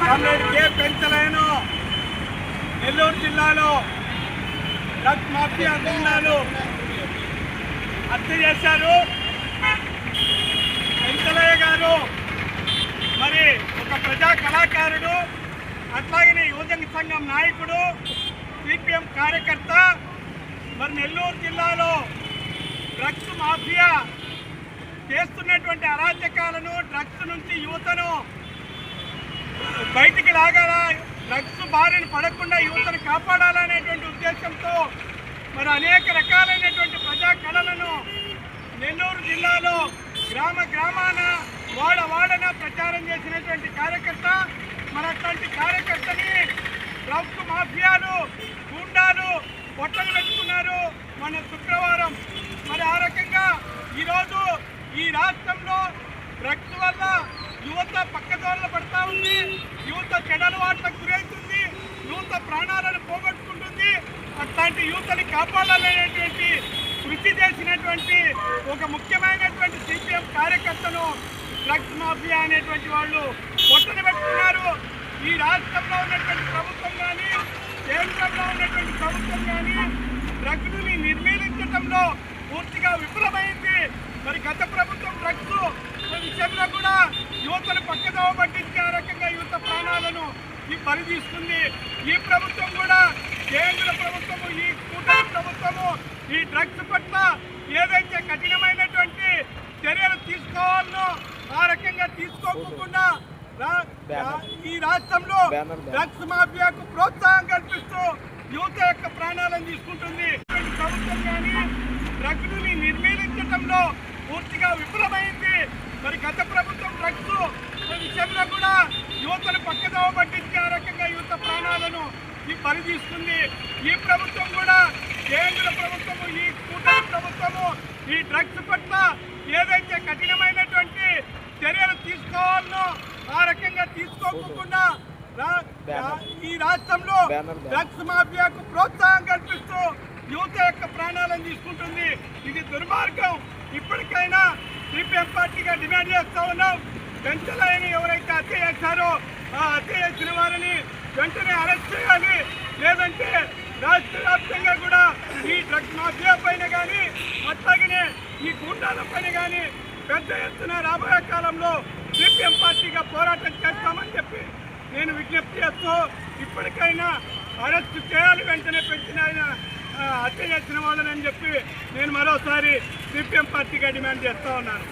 Comrade K పెంచలేను. Nellore జిల్లాలో drugs mafia గుండాలు హత్య చేశారు. పెంచలయ్య గారు మరి ఒక ప్రజా కళాకారుడు అట్లాగనే యువజన సంఘం నాయకుడు సిపిఎం కార్యకర్త మరి నెల్లూరు జిల్లాలో డ్రగ్స్ మాఫియా చేస్తున్నటువంటి అరాచకాలను డ్రగ్స్ నుంచి యువతను బయటికి లాగాల డ్రగ్స్ బారిన పడకుండా యువతను కాపాడాలనేటువంటి ఉద్దేశంతో మరి అనేక రకాలైనటువంటి ప్రజా కళలను నెల్లూరు జిల్లాలో గ్రామ గ్రామాన వాడ వాడన ప్రచారం చేసినటువంటి కార్యకర్త మరి అట్లాంటి కార్యకర్తని డ్రగ్స్ మాఫియాలు గుండాలు పొట్టలు పెట్టుకున్నారు మన శుక్రవారం. మరి ఆ రకంగా ఈరోజు ఈ రాష్ట్రంలో డ్రగ్స్ వల్ల యువత పక్కదోళ్ళ పడతా ఉంది. యువత చెడలవాట్లకు గురవుతుంది యువత ప్రాణాలను పోగొట్టుకుంటుంది. అట్లాంటి యువతని కాపాడాలనేటువంటి కృషి చేసినటువంటి ఒక ముఖ్యమైనటువంటి సిపిఎం కార్యకర్తను డ్రగ్స్ మాఫియా అనేటువంటి వాళ్ళు పొట్టన పెట్టుకున్నారు. ఈ రాష్ట్రంలో ఉన్నటువంటి ప్రభుత్వం కానీ కేంద్రంలో ఉన్నటువంటి ప్రభుత్వం కానీ డ్రగ్స్ని నిర్మీలించడంలో పూర్తిగా విఫలమైంది. మరి గత ప్రభుత్వం డ్రగ్స్ విషయంలో కూడా యువతను పక్కదోవ పట్టించి ఆ రకంగా యువత ప్రాణాలను ఈ బలి తీసుకుంది ఈ ప్రభుత్వం కూడా కేంద్ర ప్రభుత్వము ఈ కూటమి ప్రభుత్వము ఈ డ్రగ్స్ పట్ల ఏదైతే కఠినమైనటువంటి చర్యలు తీసుకోవాలనో ఆ రకంగా తీసుకోకుండా ఈ రాష్ట్రంలో డ్రగ్స్ మాఫియాకు ప్రోత్సాహం కల్పిస్తూ యువత యొక్క ప్రాణాలను తీసుకుంటుంది. ప్రభుత్వం కానీ డ్రగ్స్ని నిర్మూలించడంలో పూర్తిగా విఫలమైంది మరి గత ప్రభుత్వం డ్రగ్స్ విషయంలో కూడా యువతను పక్కదోవ పట్టించి ఆ రకంగా యువత ప్రాణాలను ఈ బలి తీసుకుంది. ఈ ప్రభుత్వం కూడా కేంద్ర ప్రభుత్వము ఈ కూటమి ప్రభుత్వము ఈ డ్రగ్స్ పట్ల ఏదైతే కఠినమైనటువంటి చర్యలు తీసుకోవాలనో ఆ రకంగా తీసుకోకుండా ఈ రాష్ట్రంలో డ్రగ్స్ మాఫియాకు ప్రోత్సాహం కల్పిస్తూ యువత యొక్క ప్రాణాలను తీసుకుంటుంది. ఇది దుర్మార్గం. ఇప్పటికైనా సిపిఎం పార్టీగా డిమాండ్ చేస్తా ఉన్నాం. పెంచలేని ఎవరైతే హత్య చేశారో ఆ హత్య చేసిన వారిని వెంటనే అరెస్ట్ చేయాలి. లేదంటే రాష్ట్ర వ్యాప్తంగా కూడా ఈ డ్రగ్స్ మాఫియా పైన కానీ అట్లాగనే ఈ గూండాల పైన కానీ పెద్ద ఎత్తున రాబోయే కాలంలో సిపిఎం పార్టీగా పోరాటం చేస్తామని చెప్పి నేను విజ్ఞప్తి చేస్తూ ఇప్పటికైనా అరెస్ట్ చేయాలి వెంటనే పెంచిన ఆయన హత్య చేసిన వాళ్ళని అని చెప్పి నేను మరోసారి సిపిఎం పార్టీగా డిమాండ్ చేస్తూ ఉన్నాను.